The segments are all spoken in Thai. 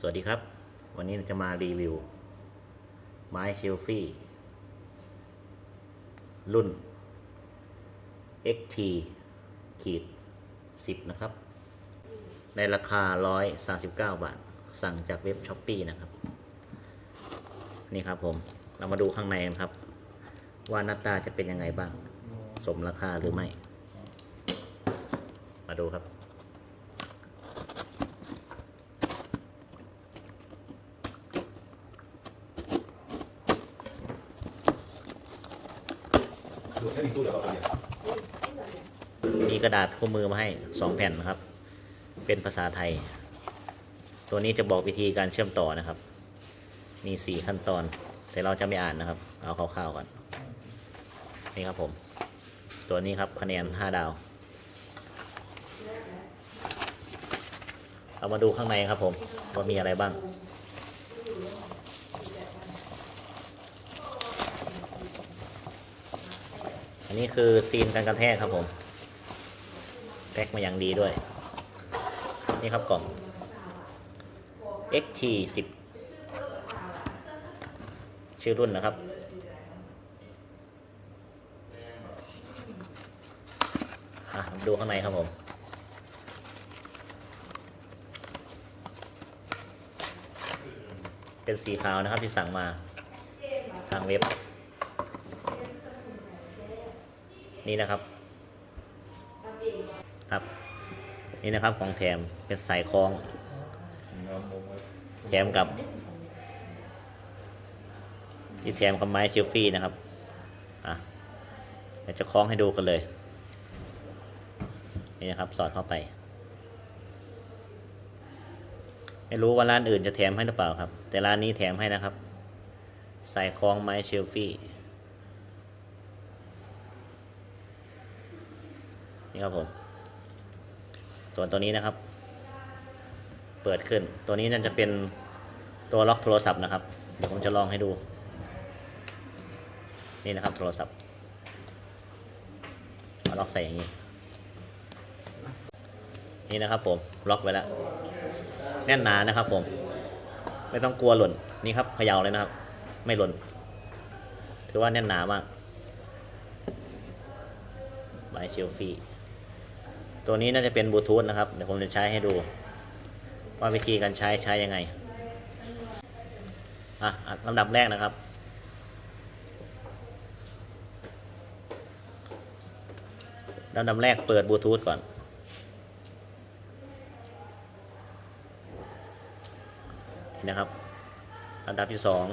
สวัสดีครับ วันนี้เราจะมารีวิว ไม้เชลฟี่ รุ่น XT ขีด10 นะครับ ในราคา 139 บาท สั่งจากเว็บช้อปปีนะครับ นี่ครับผม เรามาดูข้างในกันครับ ว่าหน้าตาจะเป็นยังไงบ้าง สมราคาหรือไม่ มาดูครับ มีกระดาษคู่มือมาให้สองแผ่นนะครับ เป็นภาษาไทย ตัวนี้จะบอกวิธีการเชื่อมต่อนะครับ มีสี่ขั้นตอน แต่เราจะไม่อ่านนะครับ เอาคร่าวๆก่อน นี่ครับผม ตัวนี้ครับคะแนนห้าดาว เรามาดูข้างในครับผม ว่ามีอะไรบ้าง นนี้คือซีนการกระแทกครับผมแพ็กมาอย่างดีด้วย นี่ครับกล่อง XT 10 ชื่อรุ่นนะครับ ดูข้างในครับผม เป็นสีขาวนะครับที่สั่งมาทางเว็บ นี่นะครับ ครับ นี่นะครับของแถมเป็นสายคล้อง แถมกับที่แถมกับไม้เชลฟี่นะครับ อะเดี๋ยวจะคล้องให้ดูกันเลย นี่นะครับสอดเข้าไป ไม่รู้ว่าร้านอื่นจะแถมให้หรือเปล่าครับ แต่ร้านนี้แถมให้นะครับ ใส่คล้องไม้เชลฟี่ นี่ครับผม ส่วนตัวนี้นะครับ เปิดขึ้น ตัวนี้น่าจะเป็นตัวล็อกโทรศัพท์นะครับ เดี๋ยวผมจะลองให้ดู นี่นะครับโทรศัพท์เอาล็อกใส่อย่างนี้ นี่นะครับผม ล็อกไว้แล้ว แน่นหนานะครับผม ไม่ต้องกลัวหล่น นี่ครับเขย่าเลยนะครับ ไม่หล่น ถือว่าแน่นหนามากบายเชลฟี่ ตัวนี้น่าจะเป็นบลูทูธนะครับ เดี๋ยวผมจะใช้ให้ดู ว่าวิธีการใช้ใช้ยังไง อะอะลำดับแรกนะครับ ลำดับแรกเปิดบลูทูธก่อนนี่นะครับลำดับที่สอง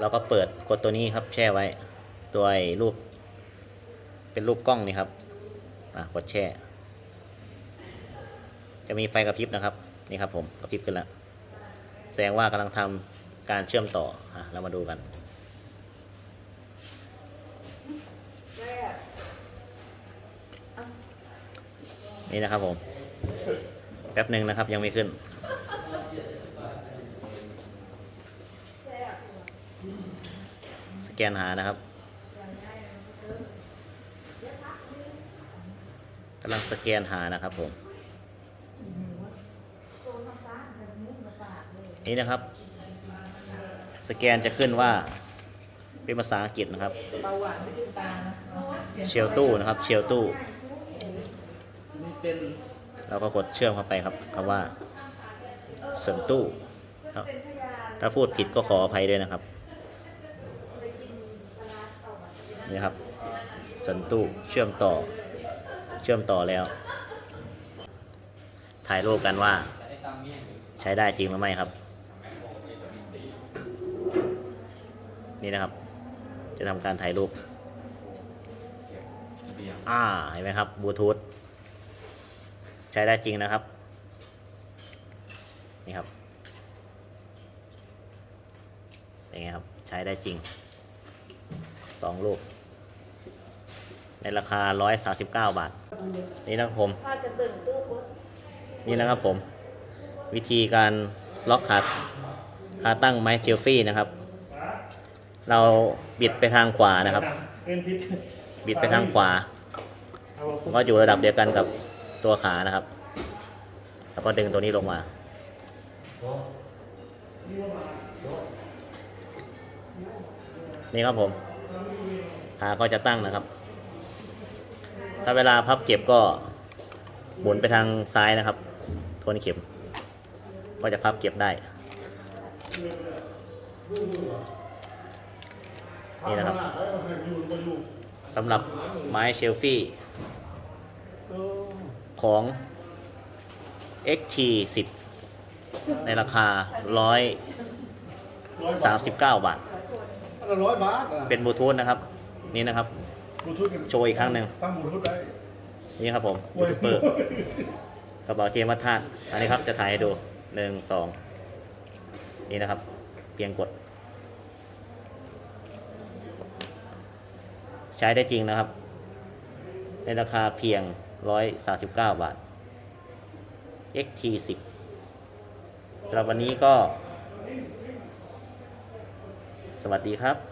เราก็เปิดกดตัวนี้ครับแช่ไว้ ตัวไอ้รูป เป็นรูปกล้องนี่ครับ อะกดแช่ จะมีไฟกระพริบนะครับ นี่ครับผมกระพริบขึ้นแล้ว แสดงว่ากำลังทำการเชื่อมต่ออะเรามาดูกันนี่นะครับผม แป๊บหนึ่งนะครับยังไม่ขึ้น สแกนหานะครับำลังสแกนหานะครับผม นี่นะครับ สแกนจะขึ้นว่า เป็นภาษาอังกฤษนะครับเบาหวานจะขึ้นตานะเชลตู้นะครับ เชลตู้ เราก็กดเชื่อมเข้าไปครับคำว่าเสริมตู้ครับถ้าพูดผิดก็ขออภัยด้วยนะครับนี่ครับเสริมตู้เชื่อมต่อ ชื่อมต่อแล้ว ถ่ายรูปกันว่า ใช้ได้จริงหรือไม่ครับ นี่นะครับ จะทำการถ่ายรูป อ่า เห็นไหมครับบลูทูธใช้ได้จริงนะครับ นี่ครับเป็นไงครับ ใช้ได้จริงสองลูกในราคา 139 บาท นี่นะครับผมถ้าจะเบิ่งตู้ปุ๊บนี่นะครับผม วิธีการล็อกขาขาตั้งไม้เจลฟี่นะครับ เราบิดไปทางขวานะครับเป็นพิษบิดไปทางขวาเอาผมก็อยู่ระดับเดียวกันกับตัวขานะครับ แล้วก็ดึงตัวนี้ลงมานี่ครับผมขาก็จะตั้งนะครับ ถ้าเวลาพับเก็บก็หมุนไปทางซ้ายนะครับ ทวนเข็ม ก็จะพับเก็บได้ นี่นะครับสำหรับไม้เชลฟี่ ของ XT 10 ในราคา 139 บาทร้อยบาทอะเป็นบลูทูธนะครับ นี่นะครับบลูทูธกัน โชว์อีกครั้งหนึ่งตั้งบลูทูธได้นี่ครับผมยูทูบเบอร์กระเป๋าเคมัดธาตุอันนี้ครับจะถ่ายให้ดูหนึ่งสองนี่นะครับ เพียงกด ใช้ได้จริงนะครับ ในราคาเพียง 139 บาท XT 10 สำหรับวันนี้ก็ สวัสดีครับ